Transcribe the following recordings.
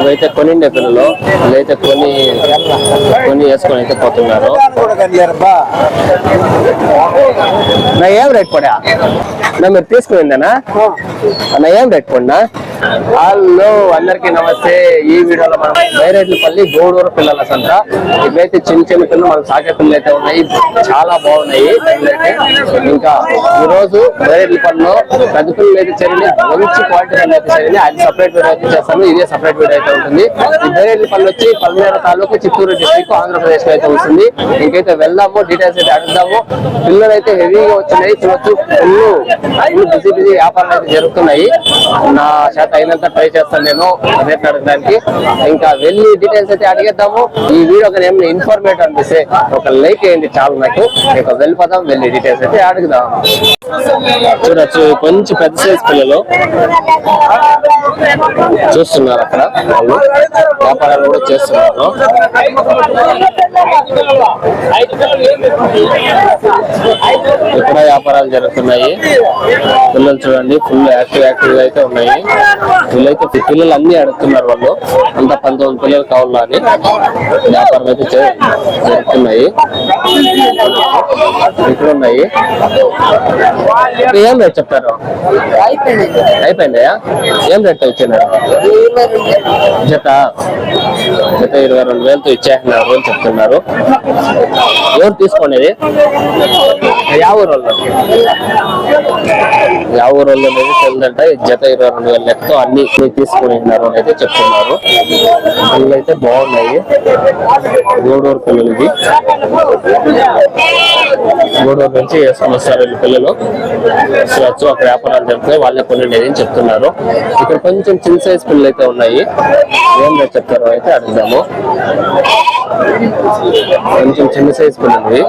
ఇవైతే కొనిండే పిల్లలు ఇదైతే కొని కొని వేసుకొని అయితే పోతున్నారు. నా ఏం రేట్ పడా? నా మీరు తీసుకునిందేనా? నా ఏం రేట్ పడినా? హలో అందరికీ నమస్తే. ఈ వీడియోలో మనం బైరేట్లపల్లి గోడూరు పిల్లల సంత. ఇవైతే చిన్న చిన్న పిల్లలు మనకు సాకే పిల్లలు అయితే ఉన్నాయి. చాలా బాగున్నాయి. పిల్లలైతే ఇంకా ఈ రోజు పెద్ద పిల్లలు అయితే చేరండి మంచి క్వాలిటీ అయితే చేరండి అది సపరేట్ వీడియో అయితే చేస్తాము. ఇదే సపరేట్ వీడియో అయితే ఉంటుంది. ఈ బైరేట్లపల్లి వచ్చి పల్మేర తాలూకు చిత్తూరు డిస్టిక్ ఆంధ్రప్రదేశ్లో అయితే వస్తుంది ఇంకైతే వెళ్దాము డీటెయిల్స్ అయితే అడుగుదాము. పిల్లలు అయితే హెవీగా వచ్చినాయి. చూడొచ్చు. ఫుల్ ఫుల్ బిజీ బిజీ వ్యాపారాలు అయితే జరుగుతున్నాయి. నా చేత అయినంత ట్రై చేస్తాను నేను రేట్ అడగడానికి. ఇంకా వెళ్ళి డీటెయిల్స్ అయితే అడిగేద్దాము. ఈ వీడియో కానీ ఏమైనా ఇన్ఫర్మేట్ అనిపిస్తే ఒక లైక్ వేయండి చాలు నాకు. ఇక వెళ్ళిపోదాం వెళ్ళి డీటెయిల్స్ అయితే అడుగుదాం. చూడొచ్చు కొంచెం పెద్ద సైజ్ పిల్లలు. చూస్తున్నారు అక్కడ వాళ్ళు. వ్యాపారాలు కూడా చేస్తున్నారు. ఇక్కడ వ్యాపారాలు జరుగుతున్నాయి. పిల్లలు చూడండి ఫుల్ యాక్టివ్ యాక్టివ్ అయితే ఉన్నాయి. వీళ్ళైతే పిల్లలు అన్ని అడుగుతున్నారు వాళ్ళు. అంత పంతొమ్మిది పిల్లలు కావాలా అని. వ్యాపారం అయితే జరుగుతున్నాయి. ఇక్కడ ఉన్నాయి. ఏం రేట్ చెప్పారు? అయిపోయిందా. ఏం రేట్ ఇచ్చినారు జత. జత ఇరవై రెండు వేలతో ఇచ్చేస్తున్నారు అని చెప్తున్నారు. ఎవరు తీసుకునేది యా ఊరు వాళ్ళు యా ఊరు వాళ్ళు అనేది తెలియదంట. జత ఇరవై రెండు వేలు. లెక్కతో అన్ని తీసుకున్నారు అని అయితే చెప్తున్నారు. పిల్లలు అయితే బాగున్నాయి. గూడూరు పిల్లలు ఇది. గూడూరు నుంచి వేసుకొని వస్తారు వీళ్ళు పిల్లలు. చూడొచ్చు అక్కడ వ్యాపారాలు చెప్తే వాళ్ళే కొనండి అని చెప్తున్నారు. ఇక్కడ కొంచెం చిన్న సైజ్ పిల్లలు అయితే ఉన్నాయి. ఏం రేట్ చెప్తారో అయితే అడుగుదాము. కొంచెం చిన్న సైజ్ పిల్లలు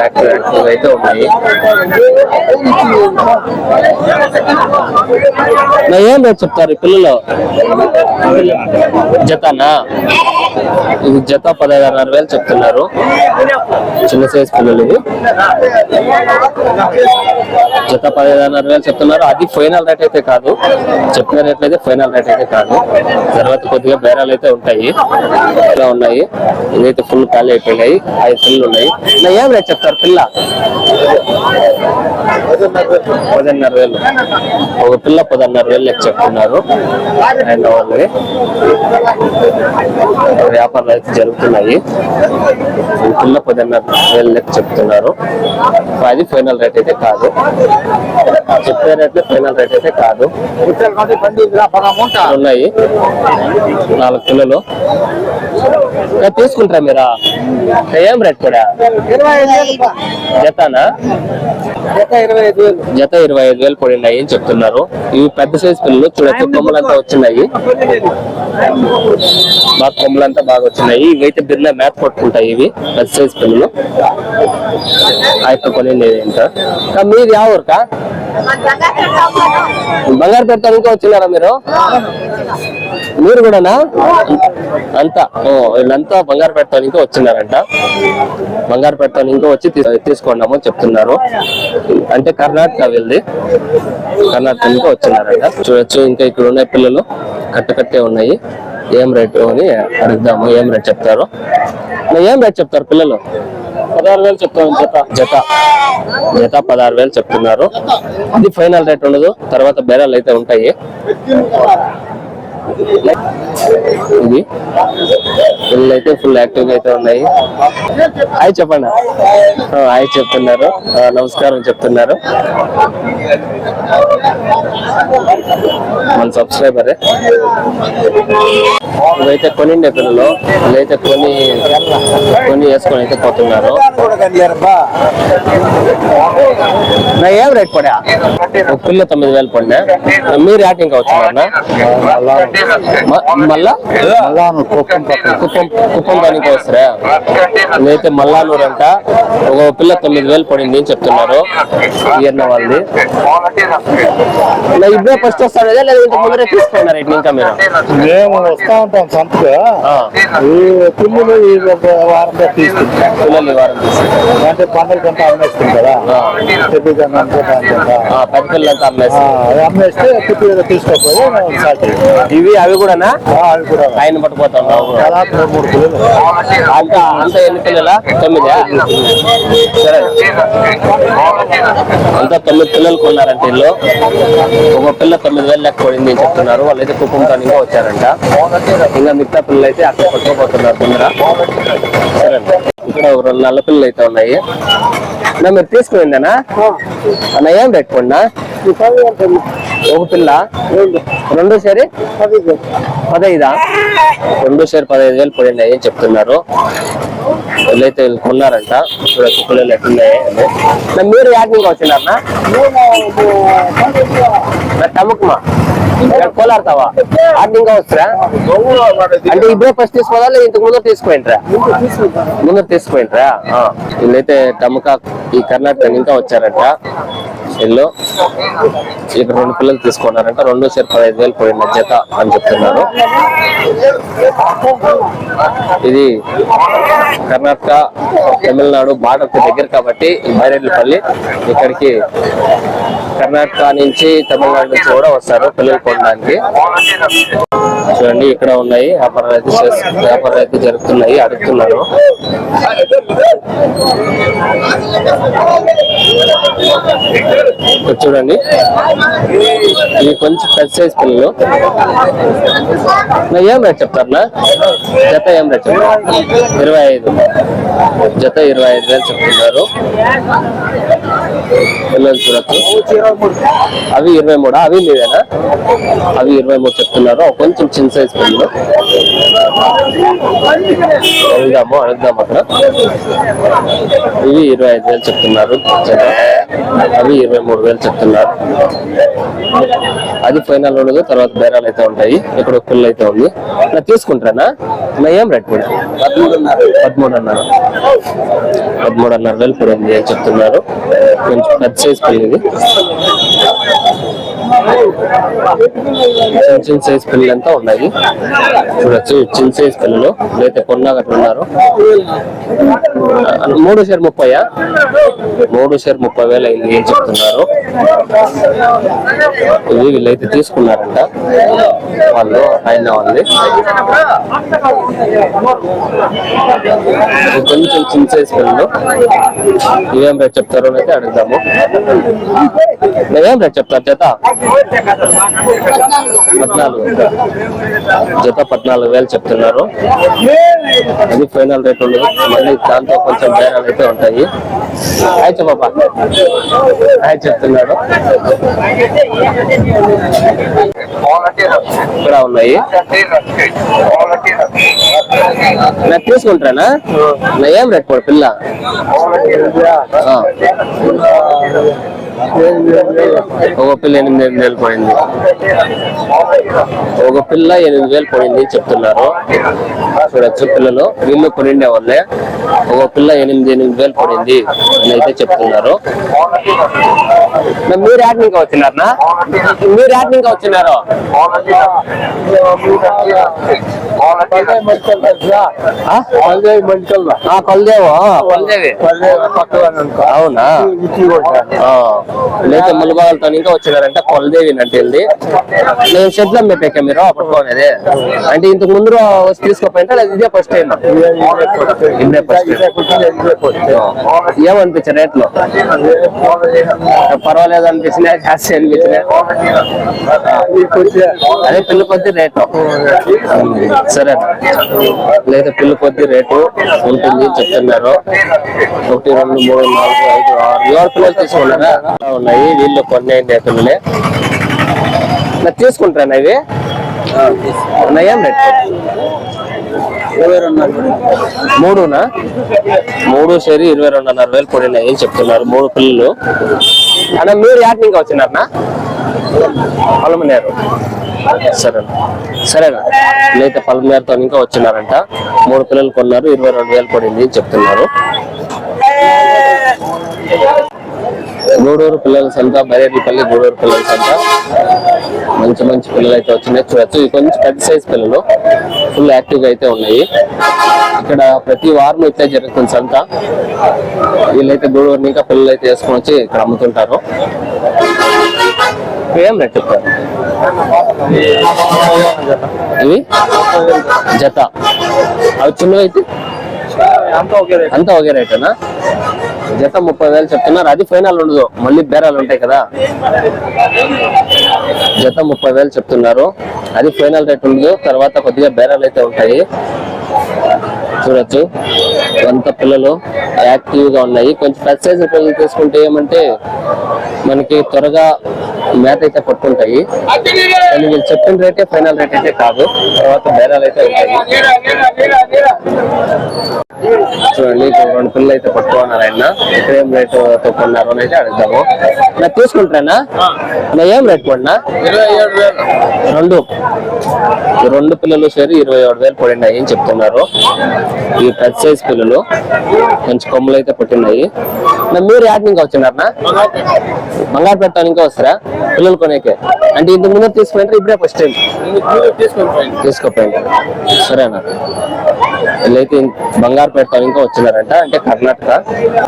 యాక్టివ్ యాక్టివ్ అయితే ఉన్నాయి ఏం రేట్ చెప్తారు పిల్లలు? జతనా? ఇది జత పదహారున్నర వేలు చెప్తున్నారు. చిన్న సైజ్ పిల్లలు ఇది. జత పదిహేనున్నర వేలు చెప్తున్నారు. అది ఫైనల్ రేట్ అయితే కాదు. చెప్పిన రేట్లు అయితే ఫైనల్ రేట్ అయితే కాదు. తర్వాత కొద్దిగా బేరాలు అయితే ఉంటాయి. ఇలా ఉన్నాయి. ఇదైతే ఫుల్ ఖాళీ అయిపోయినాయి. ఐదు పిల్లలు ఉన్నాయి. ఇలా ఏం రేట్ చెప్తారు పిల్ల? పదిన్నర వేలు. ఒక పిల్ల పదిన్నర వేలు లెక్క చెప్తున్నారు. అండ్ వాళ్ళవి వ్యాపారాలు అయితే జరుగుతున్నాయి. పిల్ల పదిన్నర వేలు లెక్క చెప్తున్నారు. అది ఫైనల్ రేట్ అయితే కాదు. చెప్పే రేట్ ఫైనల్ రేట్ అయితే కాదు. ఉన్నాయి. నాలుగు పిల్లలు ఏ, తీసుకుంటారా మీరా? ఏం రేట్ కూడా? జతనా? జత ఇరవై ఐదు వేలు పడినాయి అని చెప్తున్నారు. ఇవి పెద్ద సైజ్ పిల్లలు చూడచ్చు కొమ్మలంతా వచ్చినాయి. బాగా కొమ్మలంతా బాగా వచ్చినాయి. ఇవైతే బిర్లా మ్యాప్ పట్టుకుంటాయి ఇవి పెద్ద సైజ్ పిల్లలు. అయితే కొని ఏంట మీరు యా ఊరుకా? బంగారు పెడతానికి వచ్చినారా మీరు? మీరు కూడానా? అంతా. ఓ, వీళ్ళంతా బంగారు ఇంకా వచ్చినారంట. బంగారు ఇంకా వచ్చి తీ- తీసుకున్నాము అని చెప్తున్నారు. అంటే కర్ణాటక వెళ్ళి కర్ణాటక ఇంకా వచ్చినారంట. చూడొచ్చు ఇంకా ఇక్కడ ఉన్న పిల్లలు. కట్ట కట్టే ఉన్నాయి. ఏం రేటు అని అడుగుదాము. ఏం రేట్ చెప్తారు. ఏం రేట్ చెప్తారు పిల్లలు? పదహారు వేలు చెప్తాను జత. జత. జత పదహారు వేలు చెప్తున్నారు. అది ఫైనల్ రేట్ ఉండదు. తర్వాత బేరాలు అయితే ఉంటాయి. ఇది. పిల్లలు అయితే ఫుల్ యాక్టివ్గా అయితే ఉన్నాయి. హాయ్ చెప్పండి. హాయ్ చెప్తున్నారు. నమస్కారం చెప్తున్నారు. మన సబ్స్క్రైబరే ఇవైతే కొనిండే పిల్లలు ఇవైతే కొని కొని వేసుకొని అయితే పోతున్నారు. నా ఏం రేట్ పడా? ఒక పిల్ల తొమ్మిది వేలు పడినా. మీరు యాట్ ఇంకా వచ్చినారనా మ- మళ్ళా? కుప్పం కుప్పం దానికి వస్తారా ఇదైతే మల్లానూరు అంట? ఒక పిల్ల తొమ్మిది వేలు పడింది అని చెప్తున్నారు. ఈయన్న వాళ్ళది. ఇప్పుడే ఫస్ట్ వస్తాడు లేదా ఇంత ముందరే తీసుకున్నారు ఇంకా మీరు? మేము వస్తా ఉంటాం ఈ పిల్లలు వారంలో తీసుకుంటాం పిల్లలు వారం తీసుకుంటారు. అంటే పండుగ అమ్మేస్తుంది కదా? పెద్ద పిల్లలంతా అమ్మేస్తే కుట్టిగా తీసుకోపోయి ఇవి అవి కూడానా? ఆయన పిల్లలు అంత అంత ఎన్ని పిల్లల? తొమ్మిదా? సరే. అంతా తొమ్మిది పిల్లలు కొన్నారంట ఇల్లు. ఒక పిల్ల తొమ్మిది వేలు లెక్క పడింది అని చెప్తున్నారు. వాళ్ళైతే కుటుంబంతో ఇంకా వచ్చారంట. ఇంకా మిగతా పిల్లలు అయితే అక్కడ పట్టుకోపోతున్నారు. ముందర సరే ఇక్కడ నల్ల పిల్లలు అయితే ఉన్నాయి. నా మీరు తీసుకునిందేనా? అన్న ఏం రేట్ ఒక పిల్ల? రెండు. సరి? పదైదా? రెండు షేర్ పదహైదు వేలు పడింది అని చెప్తున్నారు? వీళ్ళైతే వీళ్ళు కొన్నారంట. ఇప్పుడు పిల్లలు ఎట్లున్నాయి? మీరు యాడ్ నుంచి వచ్చినారనా నా తమకుమా కోలాడతావా? ఆడి ఇంకా వస్తారా? అంటే ఇప్పుడే ఫస్ట్ తీసుకోవాలా లేదా ఇంతకు ముందు తీసుకుపోయింట్రా ముందు తీసుకుపోయింట్రా వీళ్ళైతే టమకా ఈ కర్ణాటక ఇంకా వచ్చారంట. ఎల్లో ఇక్కడ రెండు పిల్లలు తీసుకున్నారంట రెండు సేరు పదహైదు వేలు పోయిన జత అని చెప్తున్నారు. ఇది కర్ణాటక తమిళనాడు బార్డర్ దగ్గర కాబట్టి బైరెడ్లపల్లి ఇక్కడికి కర్ణాటక నుంచి తమిళనాడు నుంచి కూడా వస్తారు పిల్లలు కొనడానికి. చూడండి ఇక్కడ ఉన్నాయి. వ్యాపారాలు అయితే చేస్తు- వ్యాపారాలు అయితే జరుగుతున్నాయి. అడుగుతున్నారు. చూడండి. ఇవి కొంచెం పెద్ద సైజ్ పిల్లలు. ఏం రేట్ చెప్తారనా జత ఏం రేట్ చెప్తారు? ఇరవై ఐదు. జత ఇరవై ఐదు వేలు చెప్తున్నారు. పిల్లలు అవి ఇరవై మూడు? అవి మీవేనా? అవి ఇరవై మూడు చెప్తున్నారు? కొంచెం చిన్న సైజ్ పిల్లలు అడుగుదాము అడుగుదాం అక్కడ. ఇవి ఇరవై ఐదు వేలు చెప్తున్నారు. అవి ఇరవై మూడు వేలు చెప్తున్నారు. అది ఫైనల్ ఉండదు తర్వాత బేరాలు అయితే ఉంటాయి. ఇక్కడ ఒక పిల్ల అయితే ఉంది. నా తీసుకుంటారా నా ఏం రేట్ కూడా? పదమూడున్నర. పదమూడున్నర. వేలు పడింది అని చెప్తున్నారు. కొంచెం పెద్ద సైజ్ ఇది చిన్న చిన్న సైజ్ పిల్లలు అంతా ఉన్నాయి. చూడొచ్చు చిన్న సైజ్ పిల్లలు. అయితే కొన్నాగట్లు ఉన్నారు. మూడు షేర్ ముప్పయా మూడు షేర్ ముప్పై వేలు అయింది ఏం చెప్తున్నారు? ఇది వీళ్ళైతే తీసుకున్నారంట. వాళ్ళు ఆయన ఉంది. కొంచెం చిన్న సైజ్ పిల్లలు. ఇవేం రేట్ చెప్తారో అయితే అడుగుదాము. ఏం రేట్ చెప్తారు చేత పద్నాలుగు. జత పద్నాలుగు వేలు చెప్తున్నారు. అది ఫైనల్ రేట్ ఉండదు మళ్ళీ దాంతో కొంచెం బేరాలు అయితే ఉంటాయి. అయితే బాబా హాయ్ చెప్తున్నాడు. ఇక్కడ ఉన్నాయి. నేను తీసుకుంటానా? ఏం రేట్ పిల్ల? ఒక పిల్ల ఎనిమిది ఎనిమిది వేలు పడింది ఒక పిల్ల ఎనిమిది వేలు పడింది చెప్తున్నారు. చూడొచ్చు పిల్లలు. వీళ్ళు కొనిండే వాళ్ళే. ఒక పిల్ల ఎనిమిది ఎనిమిది వేలు పడింది అని అయితే చెప్తున్నారు. మీరు యాడ్ ఇంకా వచ్చినారనా మీరు యాడ్ ఇంకా వచ్చినారు? ఆ? కొలదేవి. అవునా? లేదా ములుబాలతో ఇంకా వచ్చినారంటే కొలదేవి నట్టింది నేను షెడ్లో పెట్టాక మీరు పట్టుకోనేది. అంటే ఇంతకు ముందు వచ్చి తీసుకోపోయింటే ఇదే ఫస్ట్ టైం ఇదే ఫస్ట్ ఏమనిపించారు రేట్లు? పర్వాలేదు అనిపించినా జాస్తి అనిపించినా అదే పిల్ల కొద్ది రేటు. సరే. లేదా పిల్ల కొద్ది రేటు ఉంటుంది చెప్తున్నారు. ఒకటి రెండు మూడు నాలుగు ఐదు ఆరు. ఏడు పిల్లలు తీసుకున్నారా? ఉన్నాయి. వీళ్ళు కొన్ని పిల్లలే తీసుకుంటాను తీసుకుంటారా ఇవి నా రేట్? మూడునా? మూడు సరి ఇరవై రెండున్నర వేలు పడినాయి ఏం చెప్తున్నారు మూడు పిల్లలు? అన్న మీరు యాడ్ ఇంకా వచ్చినారనా పొలమనేరు. సరే సరేనా? లేకపోతే పొలమనేరుతో ఇంకా వచ్చినారంట. మూడు పిల్లలు కొన్నారు ఇరవై రెండు వేలు పడింది అని చెప్తున్నారు. గూడూరు పిల్లల సంత బైరెడ్డిపల్లి గూడూరు పిల్లల సంత. మంచి మంచి పిల్లలు అయితే వచ్చినాయి. చూడొచ్చు. ఇవి కొంచెం పెద్ద సైజ్ పిల్లలు. ఫుల్ యాక్టివ్గా అయితే ఉన్నాయి. ఇక్కడ ప్రతి వారం అయితే జరుగుతుంది సంత. వీళ్ళైతే గూడూరు ఇంకా పిల్లలు అయితే వేసుకొని వచ్చి ఇక్కడ అమ్ముతుంటారు. ఏం రేట్ చెప్తారు ఇవి? జత. అవి చిన్నవి అయితే? అంతా ఒకే రేట్. అంతా ఒకే రేటేనా? జత ముప్పై వేలు చెప్తున్నారు. అది ఫైనల్ ఉండదు. మళ్ళీ బేరాలు ఉంటాయి కదా. జత ముప్పై వేలు చెప్తున్నారు. అది ఫైనల్ రేట్ ఉండదు. తర్వాత కొద్దిగా బేరాలు అయితే ఉంటాయి. చూడొచ్చు. అంత పిల్లలు యాక్టివ్గా ఉన్నాయి. కొంచెం పెద్ద సైజు పిల్లలు తీసుకుంటే ఏమంటే మనకి త్వరగా మేత అయితే పట్టుకుంటాయి కానీ వీళ్ళు చెప్పిన రేటే ఫైనల్ రేట్ అయితే కాదు. తర్వాత బేరాలు అయితే ఉంటాయి. చూడండి రెండు పిల్లలు అయితే పట్టుకున్నారు ఆయన. ఇక్కడ ఏం రేట్తో కొన్నారు అని అయితే అడుగుతాము నా తీసుకుంటారా నా ఏం రేట్ కొన్నా? ఇరవై ఏడు వేలు రెండు. రెండు పిల్లలు సరి ఇరవై ఏడు వేలు పడినాయి అని చెప్తున్నారు. ఈ పెద్ద సైజ్ పిల్లలు. మంచి కొమ్మలు అయితే పట్టినాయి మీరు యాడ్ ఇంకా వచ్చినారనా బంగారు. పెట్టాను ఇంకా వస్తారా? పిల్లలు కొనేకే. అంటే ఇంతకు ముందు తీసుకుంటారు ఇప్పుడే ఫస్ట్ టైం తీసుకోపోయింది సరేనా? వీళ్ళైతే బంగారు పెట్టాలి ఇంకా వచ్చినారంట. అంటే కర్ణాటక.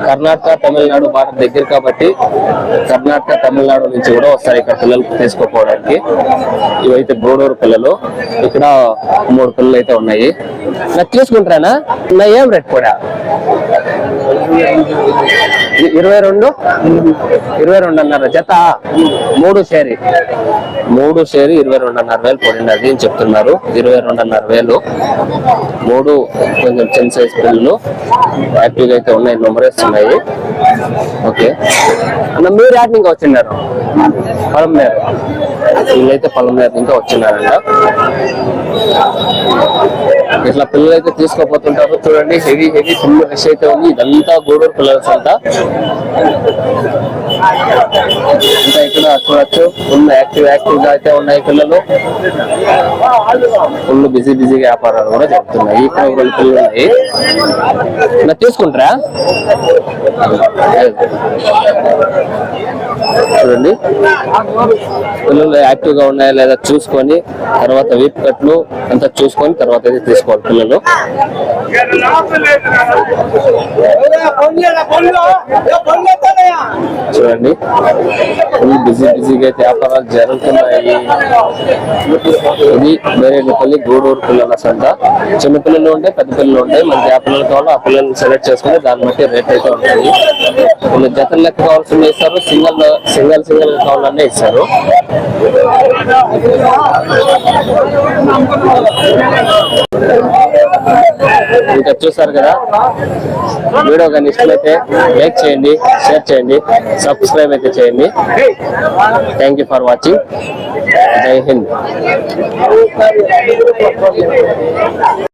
కర్ణాటక తమిళనాడు బార్డర్ దగ్గర కాబట్టి కర్ణాటక తమిళనాడు నుంచి కూడా వస్తారు ఇక్కడ పిల్లలు తీసుకోపోవడానికి. ఇవైతే గూడూరు పిల్లలు. ఇక్కడ మూడు పిల్లలు అయితే ఉన్నాయి. నాకు తీసుకుంటారా నా ఏం రేట్ కూడా? ఇరవై రెండు? ఇరవై రెండు అన్నారు జత? మూడు షేరి. మూడు షేరి ఇరవై రెండున్నర వేలు పడింది అది అని చెప్తున్నారు? ఇరవై రెండున్నర వేలు. మూడు కొంచెం చిన్న సైజ్ పిల్లలు. యాక్టివ్గా అయితే ఉన్నాయి. నెంబరేస్ ఉన్నాయి ఓకే. అన్న మీరు యాడ్ ఇంకా వచ్చిన్నారు పొలంనేరు వీళ్ళైతే పొలంనేరు ఇంకా వచ్చినారంట. ఇట్లా పిల్లలు అయితే తీసుకోపోతుంటారు. చూడండి హెవీ హెవీ ఫుల్ రష్ అయితే ఉంది. ఇదంతా గూడూరు పిల్లల సంత. ఇంకా ఇక్కడ చూడొచ్చు ఫుల్ యాక్టివ్ యాక్టివ్గా అయితే ఉన్నాయి పిల్లలు. ఫుల్ బిజీ బిజీగా వ్యాపారాలు కూడా జరుగుతున్నాయి. ఇక్కడ పిల్లలు ఉన్నాయి తీసుకుంటారా? చూడండి. పిల్లలు యాక్టివ్గా ఉన్నాయా లేదా చూసుకొని తర్వాత వీప్ కట్లు అంతా చూసుకొని తర్వాత అయితే తీసుకోవాలి పిల్లలు. చూడండి. ఫుల్ బిజీ బిజీగా అయితే వ్యాపారాలు జరుగుతున్నాయి. ఇది బేరేపల్లి గూడూరు పిల్లల సంత చిన్న పిల్లలు ఉంటాయి పెద్ద పిల్లలు ఉంటాయి. మనకి ఆ పిల్లలు కావాలో ఆ పిల్లల్ని సెలెక్ట్ చేసుకుని దాన్ని బట్టి రేట్ అయితే ఉంటుంది. కొన్ని జతల లెక్క కావాల్సింది ఇస్తారు సింగల్ సింగల్ సింగల్ కావాలన్నీ ఇచ్చారు. ఇంకా చూసారు కదా? వీడియో కానీ ఇష్టమైతే లైక్ చేయండి షేర్ చేయండి సబ్స్క్రైబ్ అయితే చేయండి. థ్యాంక్ యూ ఫర్ వాచింగ్ జై హింద్.